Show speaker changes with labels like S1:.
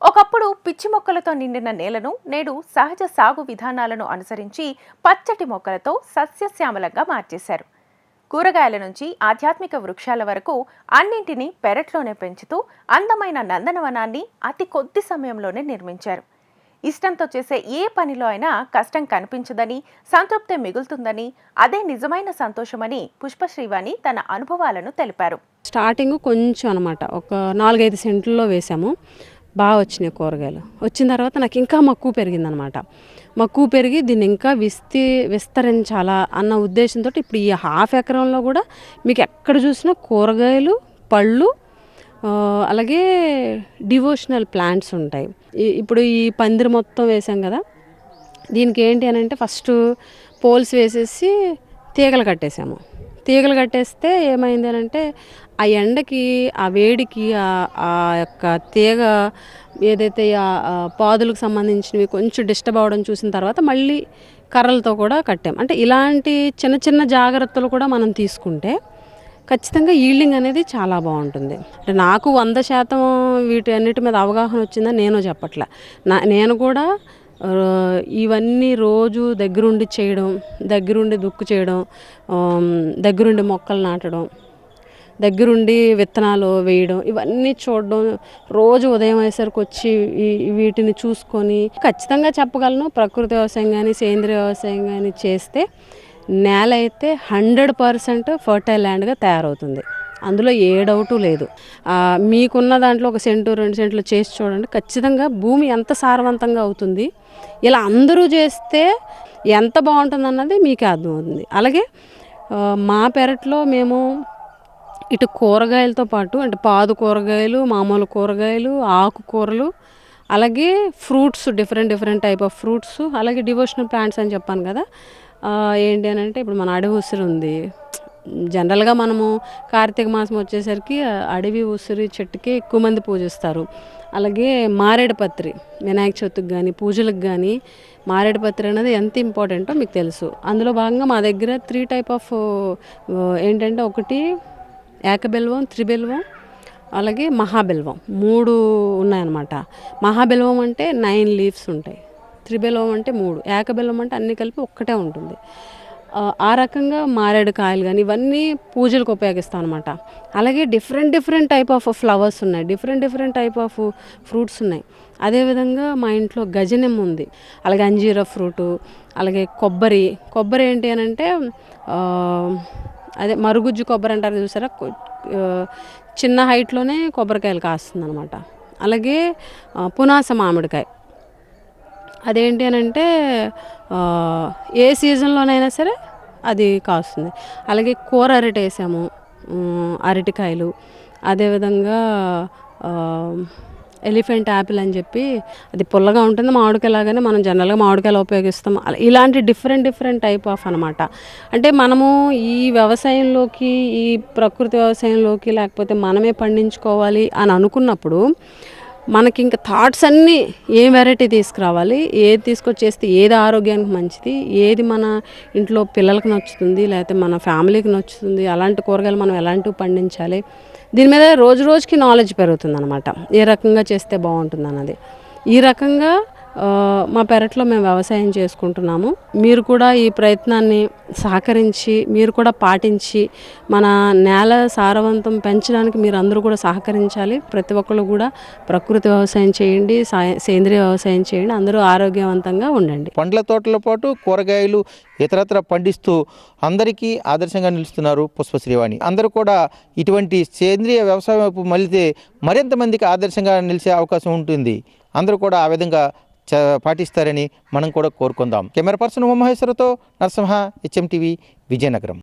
S1: ఒకప్పుడు పిచ్చి మొక్కలతో నిండిన నేలను నేడు సహజ సాగు విధానాలను అనుసరించి పచ్చటి మొక్కలతో సస్యశ్యామలంగా మార్చేశారు. కూరగాయల నుంచి ఆధ్యాత్మిక వృక్షాల వరకు అన్నింటినీ పెరట్లోనే పెంచుతూ అందమైన నందనవనాన్ని అతి కొద్ది సమయంలోనే నిర్మించారు. ఇష్టంతో చేసే ఏ పనిలో అయినా కష్టం కనిపించదని సంతృప్తి మిగులుతుందని అదే నిజమైన సంతోషమని పుష్పశ్రీవాణి తన అనుభవాలను తెలిపారు.
S2: స్టార్టింగ్ కొంచెం అనమాట ఒక నాలుగైదు సెంట్లలో వేసాము. బాగా వచ్చినాయి కూరగాయలు. వచ్చిన తర్వాత నాకు ఇంకా మక్కువ పెరిగిందనమాట. మక్కువ పెరిగి దీన్ని ఇంకా విస్తీ విస్తరించాలా అన్న ఉద్దేశంతో ఇప్పుడు ఈ హాఫ్ ఎకరంలో కూడా మీకు ఎక్కడ చూసినా కూరగాయలు పళ్ళు అలాగే డివోషనల్ ప్లాంట్స్ ఉంటాయి. ఇప్పుడు ఈ పందిరి మొత్తం వేసాం కదా దీనికి ఏంటి అని అంటే ఫస్ట్ పోల్స్ వేసేసి తీగలు కట్టేసాము. తీగలు కట్టేస్తే ఏమైంది అని అంటే ఆ ఎండకి ఆ వేడికి ఆ- యొక్క తీగ ఏదైతే ఆ పాదులకు సంబంధించినవి కొంచెం డిస్టర్బ్ అవ్వడం చూసిన తర్వాత మళ్ళీ కర్రలతో కూడా కట్టాం. అంటే ఇలాంటి చిన్న చిన్న జాగ్రత్తలు కూడా మనం తీసుకుంటే ఖచ్చితంగా ఈల్డింగ్ అనేది చాలా బాగుంటుంది. అంటే నాకు వంద శాతం వీటి అన్నిటి మీద అవగాహన వచ్చిందని నేను చెప్పట్లే. నా నేను కూడా ఇవన్నీ రోజు దగ్గరుండి చేయడం దగ్గరుండి దుక్కు చేయడం దగ్గరుండి మొక్కలు నాటడం దగ్గరుండి విత్తనాలు వేయడం ఇవన్నీ చూడడం రోజు ఉదయం అయ్యేసరికి వచ్చి వీటిని చూసుకొని ఖచ్చితంగా చెప్పగలను. ప్రకృతి వ్యవసాయం కానీ సేంద్రియ వ్యవసాయం కానీ చేస్తే నేల అయితే హండ్రెడ్ పర్సెంట్ ఫర్టైల్ ల్యాండ్గా తయారవుతుంది. అందులో ఏ డౌటు లేదు. మీకున్న దాంట్లో ఒక సెంటు రెండు సెంట్లు చేసి చూడండి. ఖచ్చితంగా భూమి ఎంత సారవంతంగా అవుతుంది ఇలా అందరూ చేస్తే ఎంత బాగుంటుంది అన్నది మీకే అర్థమవుతుంది. అలాగే మా పెరట్లో మేము ఇటు కూరగాయలతో పాటు అంటే పాదు కూరగాయలు మామూలు కూరగాయలు ఆకుకూరలు అలాగే fruits different different type of fruits అలాగే డివోషనల్ ప్లాంట్స్ అని చెప్పాను కదా. ఏంటి అని అంటే ఇప్పుడు మన అడవి ఉసిరి ఉంది. జనరల్గా మనము కార్తీక మాసం వచ్చేసరికి అడవి ఉసిరి చెట్టుకి ఎక్కువ మంది పూజిస్తారు. అలాగే మారేడుపత్రి వినాయక చవితికి కానీ పూజలకు కానీ మారేడుపత్రి అనేది ఎంత ఇంపార్టెంటో మీకు తెలుసు. అందులో భాగంగా మా దగ్గర త్రీ టైప్ ఆఫ్ ఏంటంటే ఒకటి ఏకబెల్వం త్రిబెల్వం అలాగే మహాబెల్వం మూడు ఉన్నాయన్నమాట. మహాబెల్వం అంటే నైన్ లీవ్స్ ఉంటాయి. త్రిబెల్వం అంటే మూడు. ఏకబెల్వం అంటే అన్ని కలిపి ఒక్కటే ఉంటుంది. ఆ, రకంగా మారేడు కాయలు కానీ ఇవన్నీ పూజలకు ఉపయోగిస్తాం అనమాట అలాగే different different type of flowers ఉన్నాయి. Different different type of fruits ఉన్నాయి. అదేవిధంగా మా ఇంట్లో గజనిమ్ ఉంది. అలాగే అంజీరా ఫ్రూటు అలాగే కొబ్బరి. కొబ్బరి ఏంటి అని అంటే అదే మరుగుజ్జు కొబ్బరి అంటారు చూసారా? చిన్న హైట్లోనే కొబ్బరికాయలు కాస్తుంది అనమాట అలాగే పునాస మామిడికాయ. అదేంటి అని అంటే ఏ సీజన్లోనైనా సరే అది కాస్తుంది. అలాగే కూర అరటి వేసాము అరటికాయలు. అదేవిధంగా ఎలిఫెంట్ యాపిల్ అని చెప్పి అది పుల్లగా ఉంటుంది. మామిడికాయలాగానే మనం జనరల్గా మామిడికాయలు ఉపయోగిస్తాం. ఇలాంటి డిఫరెంట్ డిఫరెంట్ టైప్ ఆఫ్ అనమాట అంటే మనము ఈ వ్యవసాయంలోకి ఈ ప్రకృతి వ్యవసాయంలోకి లేకపోతే మనమే పండించుకోవాలి అని అనుకున్నప్పుడు మనకి ఇంకా థాట్స్ అన్నీ ఏ వెరైటీ తీసుకురావాలి? ఏది తీసుకొచ్చేస్తే ఏది ఆరోగ్యానికి మంచిది? ఏది మన ఇంట్లో పిల్లలకు నచ్చుతుంది? లేకపోతే మన ఫ్యామిలీకి నచ్చుతుంది? అలాంటి కూరగాయలు మనం ఎలాంటివి పండించాలి? దీని మీద రోజు రోజుకి నాలెడ్జ్ పెరుగుతుంది అనమాట ఏ రకంగా చేస్తే బాగుంటుంది అన్నది ఈ రకంగా మా పెరట్లో మేము వ్యవసాయం చేసుకుంటున్నాము. మీరు కూడా ఈ ప్రయత్నాన్ని సహకరించి మీరు కూడా పాటించి మన నేల సారవంతం పెంచడానికి మీరు అందరూ కూడా సహకరించాలి. ప్రతి ఒక్కరు కూడా ప్రకృతి వ్యవసాయం చేయండి సా- సేంద్రియ వ్యవసాయం చేయండి అందరూ ఆరోగ్యవంతంగా ఉండండి.
S3: పండ్ల తోటలతో పాటు కూరగాయలు ఇతరత్ర పండిస్తూ అందరికీ ఆదర్శంగా నిలుస్తున్నారు పుష్పశ్రీవాణి. అందరూ కూడా ఇటువంటి సేంద్రియ వ్యవసాయం వైపు మళ్ళీ మరింత మందికి ఆదర్శంగా నిలిచే అవకాశం ఉంటుంది. అందరూ కూడా ఆ విధంగా పాటిస్తారని మనం కూడా కోరుకుందాం. కెమెరా పర్సన్ ఉమామహేశ్వరతో నరసింహ హెచ్ఎం టీవీ విజయనగరం.